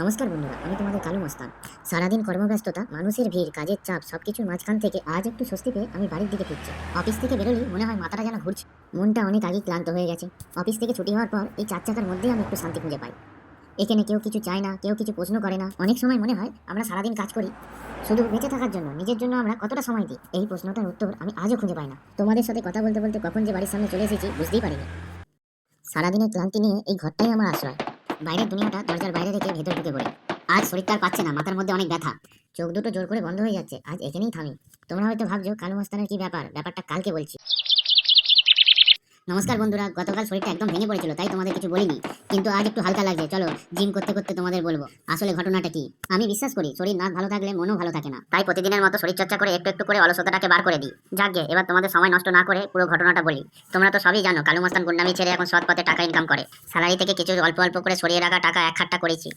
নমস্কার বন্ধুরা, আমি তোমাদের কালু মস্তান। সারাদিন কর্মব্যস্ততা, মানুষের ভিড়, কাজের চাপ, সবকিছুর মাঝখান থেকে আজ একটু স্বস্তি পেয়ে আমি বাড়ির দিকে ফিরছি। অফিস থেকে বেরোলেই মনে হয় মাথাটা যেন ঘুরছে। মনটা অনেক আগেই ক্লান্ত হয়ে গেছে। অফিস থেকে ছুটি হওয়ার পর এই চার চাকার মধ্যেই আমি একটু শান্তি খুঁজে পাই। এখানে কেউ কিছু চায় না, কেউ কিছু প্রশ্ন করে না। অনেক সময় মনে হয় আমরা সারাদিন কাজ করি। শুধু বেঁচে থাকার জন্য, নিজের জন্য আমরা কতটা সময় দিই? এই প্রশ্নটার উত্তর আমি আজও খুঁজে পাই না। তোমাদের সাথে কথা বলতে বলতে কখন যে বাড়ির সামনে চলে এসেছি বুঝতেই পারিনি। সারাদিনের ক্লান্তি নিয়ে এই ঘরটাই আমার আশ্রয়। বাইরের দুনিয়াটা দরজার বাইরে রেখে ভেতর ঢুকে পড়ে। আজ শরীরটা পাচ্ছে না, মাথার মধ্যে অনেক ব্যথা। চোখ দুটো জোর করে বন্ধ হয়ে যাচ্ছে, আজ এখানেই থামি। তোমরা হয়তো ভাবছ, কালু মস্তানের কি ব্যাপার? ব্যাপারটা কালকে বলছি। নমস্কার বন্ধুরা, গতকাল শরীরটা একদম ভেঙে পড়েছিল, তাই তোমাদের কিছু বলিনি। কিন্তু আজ একটু হালকা লাগছে, চলো জিম করতে করতে তোমাদের বলব, আসলে ঘটনাটা কি? আমি বিশ্বাস করি, শরীর না ভালো থাকলে মনও ভালো থাকে না। তাই প্রতিদিনের মতো শরীর চর্চা করে একটু একটু করে অলসতাটাকে বার করে দিই। যাকে এবার তোমাদের সময় নষ্ট না করে পুরো ঘটনাটা বলি। তোমরা তো সবই জানো, কালু মস্তান গুন্ডামি ছেড়ে এখন সৎ পথে টাকা ইনকাম করে। স্যালারি থেকে কিছু অল্প অল্প করে সরিয়ে রাখা টাকা এক খাট্টা করেছি।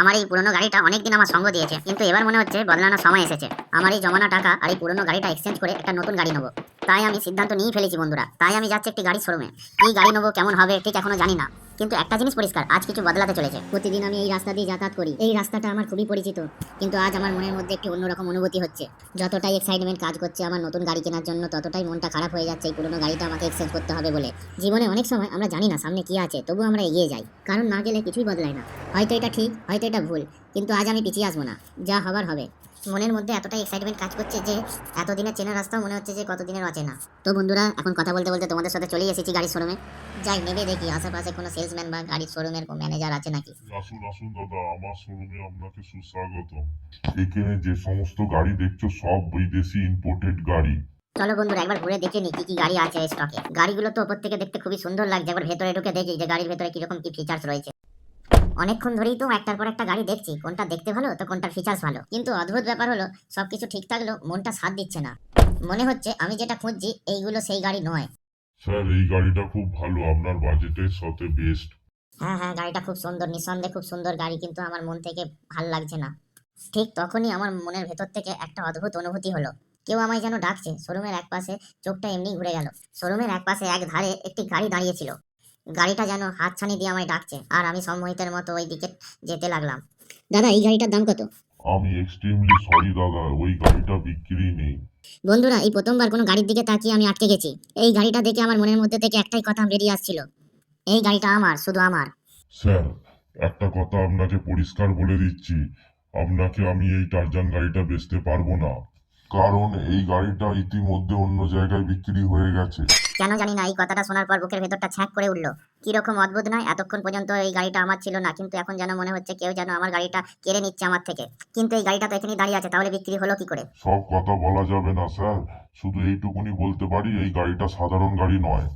আমার এই পুরনো গাড়িটা অনেকদিন আমার সঙ্গ দিয়েছে, কিন্তু এবার মনে হচ্ছে বদলানোর সময় এসেছে। আমার এই জমানো টাকা আর এই পুরনো গাড়িটা এক্সচেঞ্জ করে একটা নতুন গাড়ি নেব। তাই আমি সিদ্ধান্ত নিয়েই ফেলেছি, বন্ধুরা। তাই আমি যাচ্ছি একটি গাড়ির শোরুমে এই গাড়ি নেব, কেমন হবে, ঠিক এখনও জানি না। কিন্তু একটা জিনিস পরিষ্কার, আজ কিছু বদলাতে চলেছে। প্রতিদিন আমি এই রাস্তা দিয়ে যাতায়াত করি। এই রাস্তাটা আমার খুবই পরিচিত। কিন্তু আজ আমার মনের মধ্যে একটি অন্যরকম অনুভূতি হচ্ছে। যতটাই এক্সাইটমেন্ট কাজ করছে আমার নতুন গাড়ি কেনার জন্য, ততটাই মনটা খারাপ হয়ে যাচ্ছে এই পুরনো গাড়িটা আমাকে এক্সচেঞ্জ করতে হবে বলে। জীবনে অনেক সময় আমরা জানি না সামনে কি আছে তবু আমরা এগিয়ে যাই। কারণ না গেলে কিছুই বদলায় না। হয়তো এটা ঠিক, হয়তো এটা ভুল। কিন্তু আজ আমি পিছিয়ে আসব না। যা হবার হবে। মনের মধ্যে এতটাই এক্সাইটমেন্ট কাজ করছে যে এতদিনের চেনা রাস্তাও মনে হচ্ছে যে কতদিনের অচেনা। তো বন্ধুরা এখন কথা বলতে বলতে তোমাদের সাথে চলেই এসেছি গাড়ির শোরুমে যাই নেবে দেখি। আশেপাশে কোনো সেলসম্যান বা গাড়ির শোরুমের ম্যানেজার আছে নাকি? আসুন আসুন দাদা। আমার শোরুমে আপনাকে সুস্বাগত এখানে যে সমস্ত গাড়ি দেখছ সব বিদেশি ইম্পোর্টেড গাড়ি। চলো বন্ধুরা একবার ঘুরে দেখে নি কি কি গাড়ি আছে স্টকে গাড়িগুলো তো ওপর থেকে দেখতে খুবই সুন্দর লাগছে। একবার ভেতরে ঢুকে দেখি যে গাড়ির ভেতরে কীরকম কি ফিচার্স রয়েছে। অনেকক্ষণ ধরেই তো একটার পর একটা গাড়ি দেখছি কোনটা দেখতে ভালো তো কোনটার ফিচার্স ভালো। কিন্তু অদ্ভুত ব্যাপার হলো সবকিছু ঠিক থাকলেও মনটা সাথ দিচ্ছে না। মনে হচ্ছে আমি যেটা খুঁজছি এইগুলো সেই গাড়ি নয়। স্যার এই গাড়িটা খুব ভালো আপনার বাজেটের সাথে বেস্ট হ্যাঁ হ্যাঁ গাড়িটা খুব সুন্দর নিঃসন্দেহে খুব সুন্দর গাড়ি কিন্তু আমার মন থেকে ভালো লাগছে না। ঠিক তখনই আমার মনের ভেতর থেকে একটা অদ্ভুত অনুভূতি হলো। কেউ আমায় যেন ডাকছে শোরুমের এক পাশে চোখটা এমনি ঘুরে গেল। শোরুমের এক পাশে এক ধারে একটি গাড়ি দাঁড়িয়েছিল গাড়িটা যেন হাতছানি দিয়ে আমায় ডাকছে আর আমি সম্মোহিতের মতো ওই দিকে যেতে লাগলাম। দাদা এই গাড়িটার দাম কত? আমি এক্সট্রিমলি সরি দাদা ওই গাড়িটা বিক্রি নেই। বন্ধুরা এই প্রথমবার কোনো গাড়ির দিকে তাকিয়ে আমি আটকে গেছি। এই গাড়িটা দেখে আমার মনের মধ্যে থেকে একটাই কথা বেরিয়ে আসছিল। এই গাড়িটা আমার শুধু আমার। স্যার একটা কথা আপনাকে পরিষ্কার বলে দিচ্ছি। আপনাকে আমি এই টার্জান গাড়িটা বেচতে পারব না। কারণ এই গাড়িটা ইতিমধ্যে অন্য জায়গায় বিক্রি হয়ে গেছে। কেন জানি না এই কথাটা শোনার পর বুকের ভেতরটা ছ্যাক করে উঠল। কীরকম অদ্ভুত নয় এতক্ষণ পর্যন্ত এই গাড়িটা আমার ছিল না কিন্তু এখন যেন মনে হচ্ছে কেউ যেন আমার গাড়িটা কেড়ে নিচ্ছে আমার থেকে। কিন্তু এই গাড়িটা তো এখানেই দাঁড়িয়ে আছে তাহলে বিক্রি হলো কি করে? সব কথা বলা যাবে না স্যার। শুধু এইটুকুনি বলতে পারি এই গাড়িটা সাধারণ গাড়ি নয়।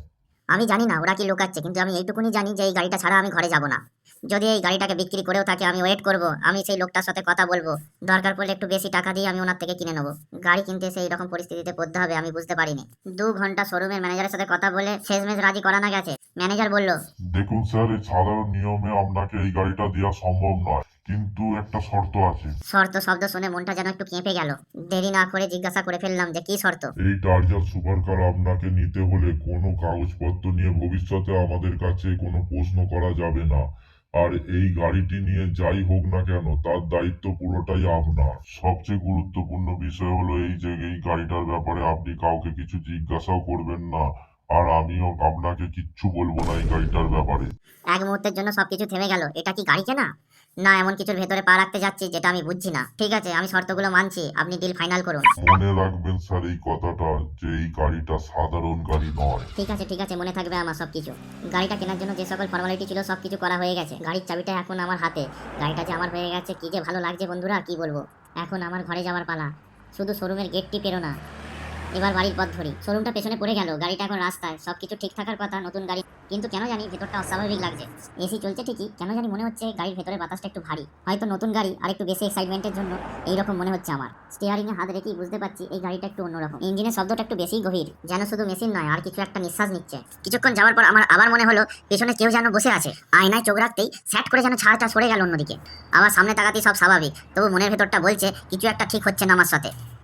আমি জানি না ওরা কি লোকাচ্ছে কিন্তু আমি এইটুকুনি জানি যে এই গাড়িটা ছাড়া আমি ঘরে যাব না। যদি এই গাড়িটাকে বিক্রি করেও থাকে আমি ওয়েট করব আমি সেই লোকটার সাথে কথা বলব। দরকার পড়লে একটু বেশি টাকা দিয়ে আমি ওনার থেকে কিনে নেব। গাড়ি কিনতে সেই রকম পরিস্থিতিতে পড়তে হবে আমি বুঝতে পারিনি। দু ঘণ্টা শোরুমের ম্যানেজারের সাথে কথা বলে শেষমেশ রাজি করানো গেছে ম্যানেজার বলল দেখুন স্যার এই সাধারণ নিয়মে আপনাকে এই গাড়িটা দেওয়া সম্ভব নয় কিন্তু একটা শর্ত আছে। শর্ত শব্দ শুনে মনটা যেন একটু কেঁপে গেল। দেরি না করে জিজ্ঞাসা করে ফেললাম যে কি শর্ত? এই টার্জার সুপার কার আপনাকে নিতে হলে কোনো কাগজপত্র নিয়ে ভবিষ্যতে আমাদের কাছে কোনো প্রশ্ন করা যাবে না। আর এই গাড়িটি নিয়ে যাই হোক না কেন, তার দায়িত্ব পুরোটাই আপনার। সবচেয়ে গুরুত্বপূর্ণ বিষয় হলো এই যে, এই গাড়িটার ব্যাপারে আপনি কাউকে কিছু জিজ্ঞাসাও করবেন না। আর আমিও আপনাকে কিচ্ছু বলব না এই গাড়িটার ব্যাপারে। এক মুহূর্তের জন্য সবকিছু থেমে গেল। এটা কি গাড়ি কেনা? না এমন কিছুর ভেতরে পা রাখতে যাচ্ছি যেটা আমি বুঝছি না। ঠিক আছে আমি শর্তগুলো মানছি। আপনি ডিল ফাইনাল করুন। মনে রাখবেন স্যার এই কথাটা যে এই গাড়িটা সাধারণ গাড়ি নয়। ঠিক আছে ঠিক আছে মনে থাকবে আমার সবকিছু। গাড়িটা কেনার জন্য যে সকল ফর্মালিটি ছিল সবকিছু করা হয়ে গেছে। গাড়ির চাবিটা এখন আমার হাতে। গাড়িটা যে আমার হয়ে গেছে কি যে ভালো লাগছে বন্ধুরা কি বলব? এখন আমার ঘরে যাওয়ার পালা। শুধু শোরুমের গেটটি পেরো না। এবার বাড়ির পথ ধরি। শোরুমটা পেছনে পড়ে গেল, গাড়িটা এখন রাস্তায়। সবকিছু ঠিক থাকার কথা, নতুন গাড়ি। কিন্তু কেন জানি ভেতরটা অস্বাভাবিক লাগছে। এসি চলছে ঠিকই, কেন জানি মনে হচ্ছে গাড়ির ভেতরে বাতাসটা একটু ভারী। হয়তো নতুন গাড়ি আর একটু বেশি এক্সাইটমেন্টের জন্য এইরকম মনে হচ্ছে আমার। স্টিয়ারিং এ হাত রেখেই বুঝতে পারছি এই গাড়িটা একটু অন্যরকম। ইঞ্জিনের শব্দটা একটু বেশি গভীর, যেন শুধু মেশিন নয়, আর কিছু একটা নিঃশ্বাস নিচ্ছে। কিছুক্ষণ যাওয়ার পর আমার আবার মনে হলো, পেছনে কেউ যেন বসে আছে। আয়নায় চোখ রাখতেই স্যাট করে যেন ছাড়টা সরে গেল অন্যদিকে। আবার সামনে তাকাতেই সব স্বাভাবিক। তবু মনের ভেতরটা বলছে, কিছু একটা ঠিক হচ্ছে না আমার সাথে।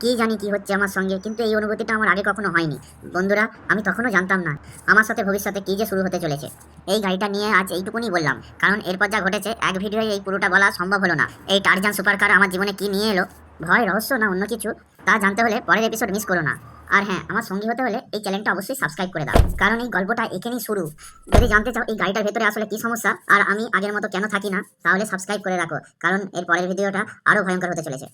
কি জানি কি হচ্ছে আমার সঙ্গে, কিন্তু এই অনুভূতিটা আমার আগে কখনো হয়নি। বন্ধুরা, আমি তখনও জানতাম না আমার সাথে ভবিষ্যতে কি যে শুরু হতে চলেছে। এই গাড়িটা নিয়ে আজ এইটুকুনি বললাম, কারণ এরপর যা ঘটেছে, এক ভিডিওয়ে এই পুরোটা বলা সম্ভব হলো না। এই টারজান সুপার কার আমার জীবনে কি নিয়ে এলো? ভয়, রহস্য না অন্য কিছু? তা জানতে হলে পরের এপিসোড মিস করো না। আর হ্যাঁ আমার সঙ্গী হতে হলে এই চ্যানেলটা অবশ্যই সাবস্ক্রাইব করে দাও। কারণ এই গল্পটা এখানেই শুরু। যদি জানতে চাও এই গাড়িটার ভেতরে আসলে কি সমস্যা, আর আমি আগের মতো কেন থাকি না, তাহলে সাবস্ক্রাইব করে রাখো। কারণ এর পরের ভিডিওটা আরও ভয়ঙ্কর হতে চলেছে।